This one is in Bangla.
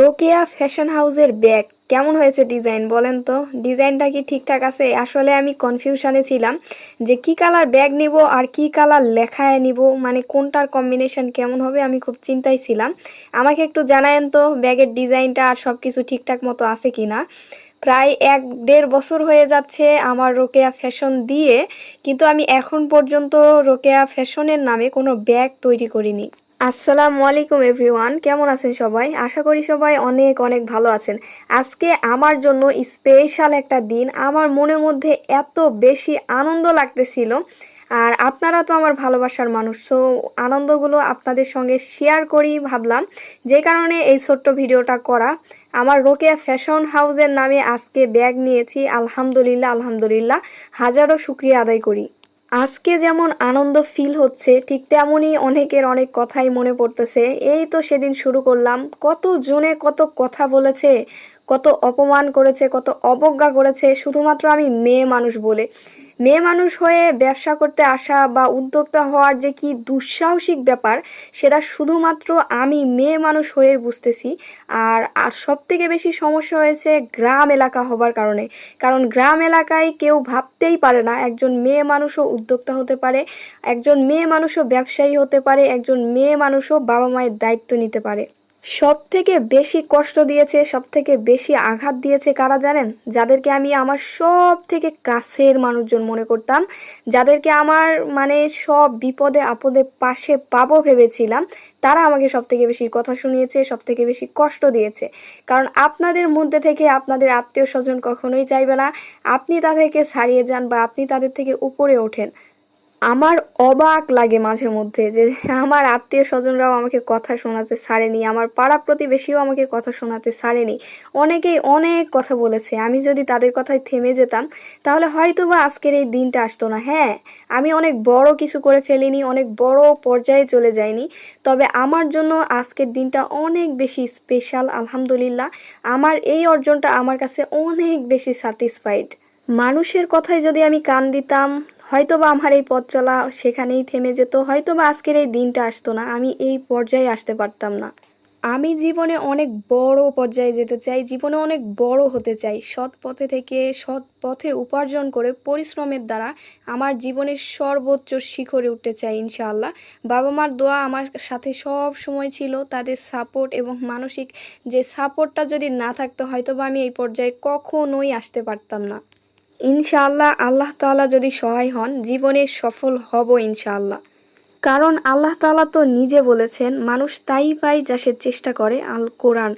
রোকেয়া ফ্যাশন হাউসের ব্যাগ। কেমন হয়েছে ডিজাইন বলেন তো? ডিজাইনটা কি ঠিকঠাক আছে? আসলে আমি কনফিউশনে ছিলাম যে কি কালার ব্যাগ নিব আর কি কালার লেখায় নিব মানে কোনটার কম্বিনেশন কেমন হবে আমি খুব চিন্তায় ছিলাম। আমাকে একটু জানায়েন তো ব্যাগের ডিজাইনটা আর সব কিছু ঠিকঠাক মতো আছে কি না প্রায় এক দেড় বছর হয়ে যাচ্ছে আমার রোকেয়া ফ্যাশন দিয়ে, কিন্তু আমি এখন পর্যন্ত রোকেয়া ফ্যাশনের নামে কোনো ব্যাগ তৈরি করিনি। আসসালামু আলাইকুম এভরিওয়ান, কেমন আছেন সবাই? আশা করি সবাই অনেক অনেক ভালো আছেন। আজকে আমার জন্য স্পেশাল একটা দিন। আমার মনের মধ্যে এত বেশি আনন্দ লাগতেছিল। আর আপনারা তো আমার ভালোবাসার মানুষ সো আনন্দগুলো আপনাদের সঙ্গে শেয়ার করি ভাবলাম। যে কারণে এই ছোট্ট ভিডিওটা করা। আমার রোকেয়া ফ্যাশন হাউসের নামে আজকে ব্যাগ নিয়েছি। আলহামদুলিল্লাহ আলহামদুলিল্লাহ, হাজারো শুক্রিয়া আদায় করি। আজকে যেমন আনন্দ ফিল হচ্ছে, ঠিক তেমনই অনেকের অনেক কথাই মনে পড়তেছে। এই তো সেদিন শুরু করলাম। কত জনে কত কথা বলেছে, কত অপমান করেছে, কত অবজ্ঞা করেছে, শুধুমাত্র আমি মেয়ে মানুষ বলে। মেয়ে মানুষ হয়ে ব্যবসা করতে আসা বা উদ্যোক্তা হওয়ার যে কি দুঃসাহসিক ব্যাপার, সেটা শুধুমাত্র আমি মেয়ে মানুষ হয়ে বুঝতেছি। আর আর সব থেকে বেশি সমস্যা হয়েছে গ্রাম এলাকা হবার কারণে। কারণ গ্রাম এলাকায় কেউ ভাবতেই পারে না একজন মেয়ে মানুষও উদ্যোক্তা হতে পারে, একজন মেয়ে মানুষও ব্যবসায়ী হতে পারে, একজন মেয়ে মানুষও বাবা মায়ের দায়িত্ব নিতে পারে। সব থেকে বেশি কষ্ট দিয়েছে সব থেকে বেশি আঘাত দিয়েছে কারা জানেন? যাদেরকে আমি আমার সব থেকে কাছের মানুষজন মনে করতাম, যাদেরকে আমার মানে সব বিপদে আপদে পাশে পাবো ভেবেছিলাম, তারা আমাকে সব থেকে বেশি কথা শুনিয়েছে সব থেকে বেশি কষ্ট দিয়েছে। কারণ আপনাদের মধ্যে থেকে আপনাদের আত্মীয় স্বজন কখনোই চাইবে না, আপনি তাদেরকে ছাড়িয়ে যান বা আপনি তাদের থেকে উপরে ওঠেন। আমার অবাক লাগে মাঝে মধ্যে যে আমার আত্মীয় স্বজনরাও আমাকে কথা শোনাতে ছাড়েনি, আমার পাড়া প্রতিবেশীও আমাকে কথা শোনাতে ছাড়েনি। অনেকেই অনেক কথা বলেছে, আমি যদি তাদের কথায় থেমে যেতাম, তাহলে হয়তো বা আজকের এই দিনটা আসতো না। হ্যাঁ আমি অনেক বড় কিছু করে ফেলিনি, অনেক বড় পর্যায়ে চলে যাইনি, তবে আমার জন্য আজকের দিনটা অনেক বেশি স্পেশাল আলহামদুলিল্লাহ। আমার এই অর্জনটা আমার কাছে অনেক বেশি স্যাটিসফাইড মানুষের কথায় যদি আমি কান দিতাম হয়তো বা আমার এই পথ চলা সেখানেই থেমে যেত হয়তো বা আজকের এই দিনটা আসতো না, আমি এই পর্যায়ে আসতে পারতাম না। আমি জীবনে অনেক বড় পর্যায়ে যেতে চাই, জীবনে অনেক বড় হতে চাই, সৎ পথে থেকে সৎ পথে উপার্জন করে পরিশ্রমের দ্বারা আমার জীবনের সর্বোচ্চ শিখরে উঠতে চাই ইনশাআল্লাহ। বাবা মার দোয়া আমার সাথে সব সময় ছিল, তাদের সাপোর্ট এবং মানসিক যে সাপোর্টটা যদি না থাকতো হয়তো বা আমি এই পর্যায়ে কখনোই আসতে পারতাম না। ইনশাআল্লাহ আল্লাহ তালা যদি সহায় হন, জীবনে সফল হব ইনশাআল্লাহ। কারণ আল্লাহ তালা তো নিজে বলেছেন, মানুষ তাই পায় যা সে চেষ্টা করে, আল কোরআন।